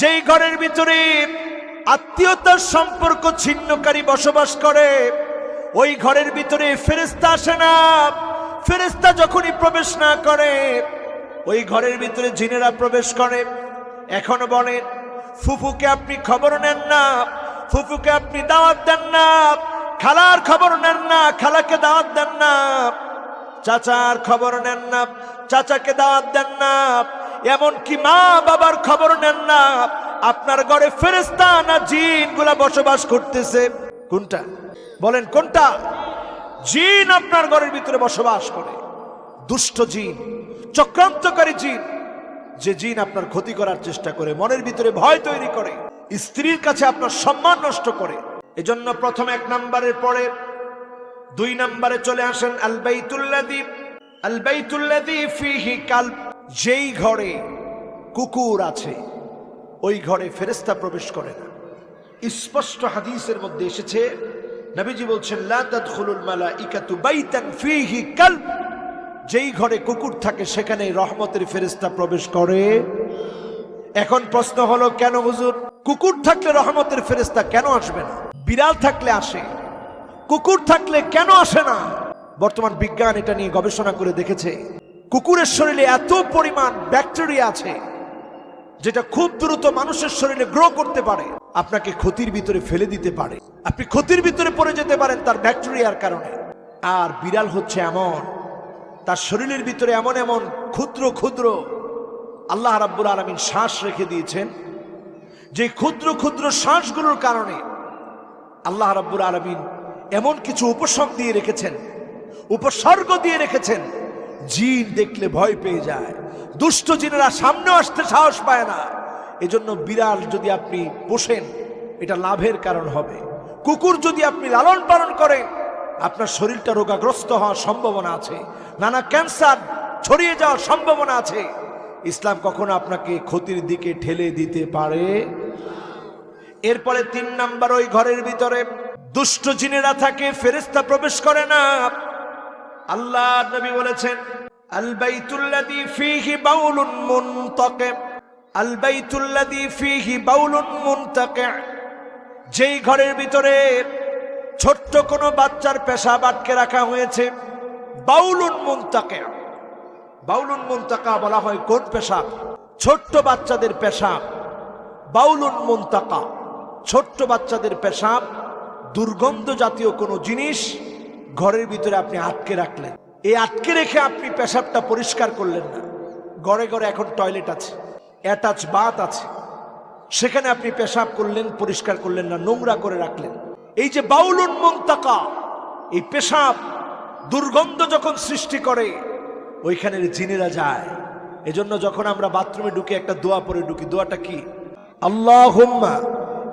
যেই ঘরের ভিতরে আত্মীয়তার সম্পর্ক ছিন্নকারী বসবাস করে, ওই ঘরের ভিতরে ফেরেস্তা আসে না। ফেরেস্তা যখনই প্রবেশ না করে, ওই ঘরের ভিতরে জিনেরা প্রবেশ করে। এখন বলেন, ফুফুকে আপনি খবর নেন না, ফুফুকে আপনি দাওয়াত দেন না, খালার খবর নেন না, খালাকে দাওয়াত দেন না, চাচার খবর নেন না, চাচাকে দাওয়াত দেন না এমনকি মা বাবার খবর নেন না। আপনার ঘরে ফেরেস্তা না জিনগুলা বসবাস করতেছে। কোনটা? বলেন কোনটা? জিন আপনার ঘরের ভিতরে বসবাস করে। দুষ্ট জিন, চক্রান্তকারী জিন। যে জিন আপনার ক্ষতি করার চেষ্টা করে, মনের ভিতরে ভয় তৈরি করে, স্ত্রীর কাছে আপনার সম্মান নষ্ট করে। এজন্য প্রথম এক নম্বরের পরে দুই নম্বরে চলে আসেন আলবাইতুল্লাদি আলবাইতুল্লাদি ফিহি কাল যেই ঘরে কুকুর আছে, ওই ঘরে ফেরেস্তা প্রবেশ করে না। স্পষ্ট হাদিসের মধ্যে এসেছে, নবীজি বলছেন যেই ঘরে কুকুর থাকে, সেখানে রহমতের ফেরেস্তা প্রবেশ করে। এখন প্রশ্ন হলো, কেন হুজুর? কুকুর থাকলে রহমতের ফেরেস্তা কেন আসবে না? বিড়াল থাকলে আসে, কুকুর থাকলে কেন আসে না? বর্তমান বিজ্ঞান এটা নিয়ে গবেষণা করে দেখেছে। কুকুরের শরীরে এত পরিমাণ ব্যাকটেরিয়া আছে, যেটা খুব দ্রুত মানুষের শরীরে গ্রো করতে পারে, আপনাকে ক্ষতির ভিতরে ফেলে দিতে পারে। আপনি ক্ষতির ভিতরে পড়ে যেতে পারেন তার ব্যাকটেরিয়ার কারণে। আর বিড়াল হচ্ছে এমন, তার শরীরের ভিতরে এমন এমন ক্ষুদ্র ক্ষুদ্র, আল্লাহ রাব্বুল আলমিন শ্বাস রেখে দিয়েছেন, যে ক্ষুদ্র ক্ষুদ্র শ্বাসগুলোর কারণে আল্লাহ রাব্বুল আলমিন এমন কিছু উপসর্গ দিয়ে রেখেছেন, উপসর্গ দিয়ে রেখেছেন জিন দেখলে ভয় পেয়ে যায়। দুষ্ট জিনেরা সামনে আসতে সাহস পায় না। এজন্য বিড়াল যদি আপনি পোষেন, এটা লাভের কারণ হবে। কুকুর যদি আপনি লালন পালন করেন, আপনার শরীরটা রোগাগ্রস্ত হওয়ার সম্ভাবনা আছে। নানা ক্যান্সার ছড়িয়ে যাওয়ার সম্ভাবনা আছে। ইসলাম কখনো আপনাকে ক্ষতির দিকে ঠেলে দিতে পারে? এরপরে তিন নাম্বার, ওই ঘরের ভিতরে দুষ্ট জিনেরা থাকে ফেরেস্তা প্রবেশ করে না। আল্লাহ নবী বলেছেন, আল বাইতুল্লাযী ফীহি বাউলুন মুনতাকি। যেই ঘরের ভিতরে ছোট্ট কোনো বাচ্চার পেশাব আটকে রাখা হয়েছে, বাউলুন মুনতাকি। বাউলুন মুনতাকা বলা হয় কোন পেশাব? ছোট্ট বাচ্চাদের পেশাব। বাউলুন মুনতাকা। ছোট্ট বাচ্চাদের পেশাব দুর্গন্ধ জাতীয় কোনো জিনিস ঘরের ভিতরে আপনি আটকে রাখলেন। এই আটকে রেখে আপনি পেশাবটা পরিষ্কার করলেন না। ঘরে ঘরে এখন টয়লেট আছে, অ্যাটাচ বাত আছে। সেখানে আপনি পেশাব করলেন, পরিষ্কার করলেন না, নোংরা করে রাখলেন। এই যে বাউলুন মুনতাকা, এই পেশাব দুর্গন্ধ যখন সৃষ্টি করে ওইখানের জিনেরা যায়। এজন্য যখন আমরা বাথরুমে ঢুকে, একটা দোয়া পরে ঢুকি। দোয়াটা কি? আল্লাহুম্মা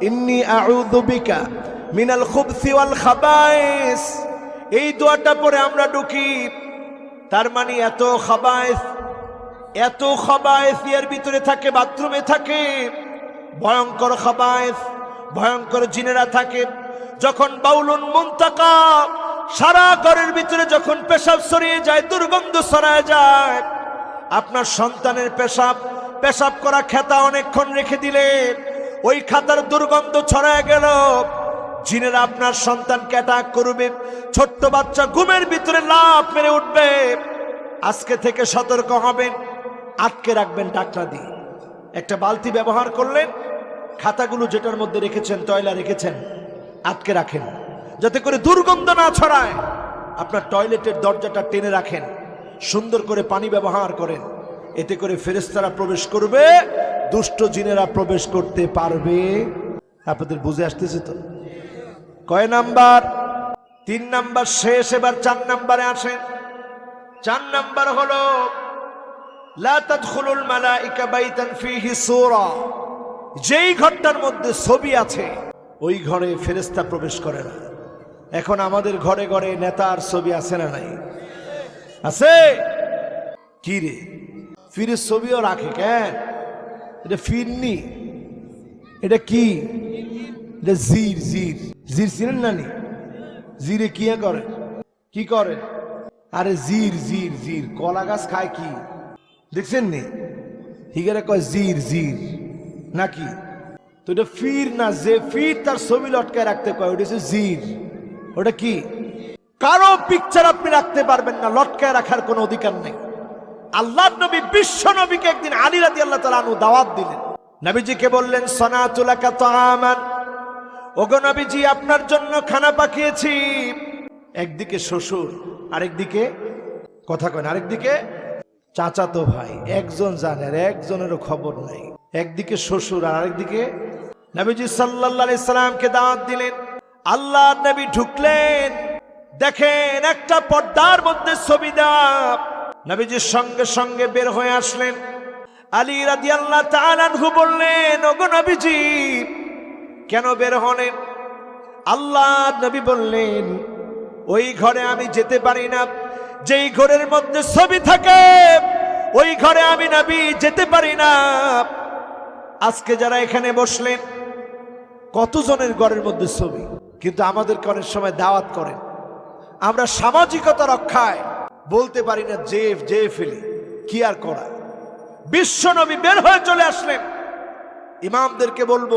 ইন্নি আউযু বিকা মিনাল খুবসি ওয়াল খাবাইস। এই দোয়াটা পরে আমরা ঢুকি। তার মানে এত খাবাইস এত খাবাইস এর ভিতরে থাকে, বাথরুমে থাকে। ভয়ঙ্কর খাবাইস ভয়ঙ্কর জিনেরা থাকে। যখন বাউলুন মুনতাকা সারা ঘরের ভিতরে যখন পেশাব সরিয়ে যায়, দুর্গন্ধ ছড়ায় যায়, আপনার সন্তানের পেশাব পেশাব করা খেতা অনেকক্ষণ রেখে দিলে, ওই খাতার দুর্গন্ধ ছড়ায় গেল। জিনেরা আপনার সন্তানকে অ্যাটাক করবে। ছোট্ট বাচ্চা ঘুমের ভিতরে লাভ মেরে উঠবে। আজকে থেকে সতর্ক হবেন, আটকে রাখবেন ডাকটা দিয়ে। একটা বালতি ব্যবহার করলেন, খাতাগুলো যেটার মধ্যে রেখেছেন তয়লা রেখেছেন, আটকে রাখেন। যাতে করে দুর্গন্ধ না ছড়ায়। আপনার টয়লেটের দরজাটা টেনে রাখেন, সুন্দর করে পানি ব্যবহার করেন। এতে করে ফেরেস্তারা প্রবেশ করবে, দুষ্ট জিনেরা প্রবেশ করতে পারবে। আপনাদের বুঝে আসতেছে তো? কয় নাম্বার? তিন নাম্বার শেষ, এবার চার নাম্বারে আসেন। চার নাম্বার হলো যেই ঘরটার মধ্যে ছবি আছে, ওই ঘরে ফেরেস্তা প্রবেশ করে না। এখন আমাদের ঘরে ঘরে নেতার ছবি আছে না নাই? আছে? কি রে? ফিরের ছবিও রাখে কেন? এটা ফিরনি? এটা কি? এটা জির জির। জির চিনেন না নি? জিরে কি করে? কি করে? আরে জির জির জির। কলা গাছ খায় কি? দেখছেন নি? হিগারে কয় জির জির। নাকি? তো এটা ফির না, যে ফির তার ছবি লটকায় রাখতে কয়, ওটা হচ্ছে জির। ওটা কি? কারও পিকচার আপনি রাখতে পারবেন না, লটকায় রাখার কোনো অধিকার নেই। আল্লাহ নবী, বিশ্ব নবীকে একদিন আলী রাদি আল্লাহ তালা দাওয়াত দিলেন। নবীজিকে বললেন, সনাতুলাকা তাআমান। ওগো নবীজি আপনার জন্য খানা পাঠিয়েছি একদিকে শ্বশুর আরেকদিকে কথা কয় না, আরেকদিকে চাচাতো ভাই একজন জানে আর একজনেরও খবর নাই। একদিকে শ্বশুর আর আরেকদিকে নবীজি আলাইহি সাল্লামকে দাওয়াত দিলেন। আল্লাহ নবী ঢুকলেন। দেখেন একটা পর্দার মধ্যে ছবি নবীজির সঙ্গে সঙ্গে বের হয়ে আসলেন। আলী রাদিয়াল্লাহু তাআলা আনহু বললেন ওগো নবীজি কেন বের হলেন আল্লাহ নবী বললেন, ওই ঘরে আমি যেতে পারি না। যেই ঘরের মধ্যে ছবি থাকে, ওই ঘরে আমি নবী যেতে পারি না। আজকে যারা এখানে বসলেন, কতজনের ঘরের মধ্যে ছবি? কিন্তু আমাদেরকে অনেক সময় দাওয়াত করেন। আমরা সামাজিকতা রক্ষায় বলতে পারি না, যে যে ফেলি, কি আর করা? বিশ্ব নবী বের হয়ে চলে আসলেন। ইমামদেরকে বলব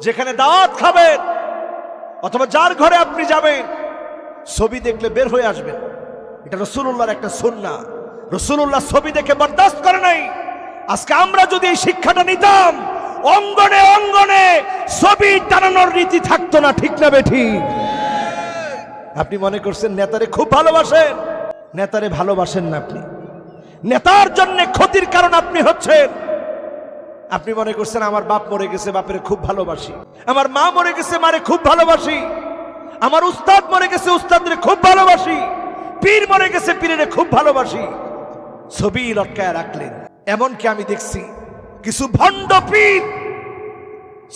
যেখানে দাওয়াত খাবেন, অথবা যার ঘরে আপনি যাবেন, ছবি দেখলে বের হয়ে আসবেন। এটা রসুল্লাহর একটা সন্না। রসুল্লাহ ছবি দেখে বরদাস্ত করে নাই। আজকে আমরা যদি এই শিক্ষাটা নিতাম, অঙ্গনে অঙ্গনে ছবি টানানোর রীতি থাকতো না, ঠিক না বেঠি? আপনি মনে করছেন নেতারে খুব ভালোবাসেন? নেতারে ভালোবাসেন না আপনি। নেতার জন্য ক্ষতির কারণ আপনি হচ্ছেন। আপনি মনে করছেন আমার বাপ মরে গেছে, বাপের খুব ভালোবাসি। আমার মা মরে গেছে, মারে খুব ভালোবাসি। আমার উস্তাদ মরে গেছে, উস্তাদরে খুব ভালোবাসি। পীর মরে গেছে, পীরের খুব ভালোবাসি। ছবি লটকায় রাখলেন। এমনকি আমি দেখছি কিছু ভণ্ড পীর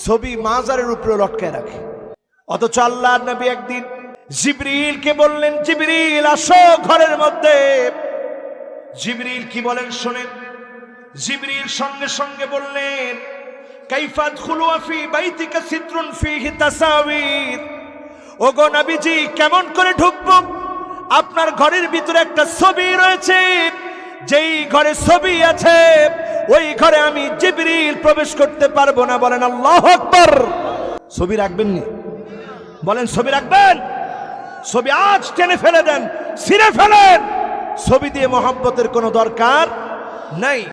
ছবি মাজারের উপরে লটকায় রাখে। অথচ আল্লাহ নবী একদিন জিবরিলকে বললেন, জিবরিল, আসো ঘরের মধ্যে। জিবরিল কি বলেন, শোনেন। জিবরিল সঙ্গে সঙ্গে বললেন কাইফাত খুলুয়া ফি বাইতিকা সিত্রুন ফিহি তাসাবির ওগো নবীজি, কেমন করে ঢুকবো? আপনার ঘরের ভিতরে একটা ছবি রয়েছে। যেই ঘরে ছবি আছে, ওই ঘরে আমি জিবরিল প্রবেশ করতে পারব না। বলেন, আল্লাহ আকবার! ছবি রাখবেন নি? বলেন, ছবি রাখবেন? ছবি আজ টেনে ফেলে দেন, ছিঁড়ে ফেলেন। ছবি দিয়ে মোহাব্বতের কোনো দরকার নাই।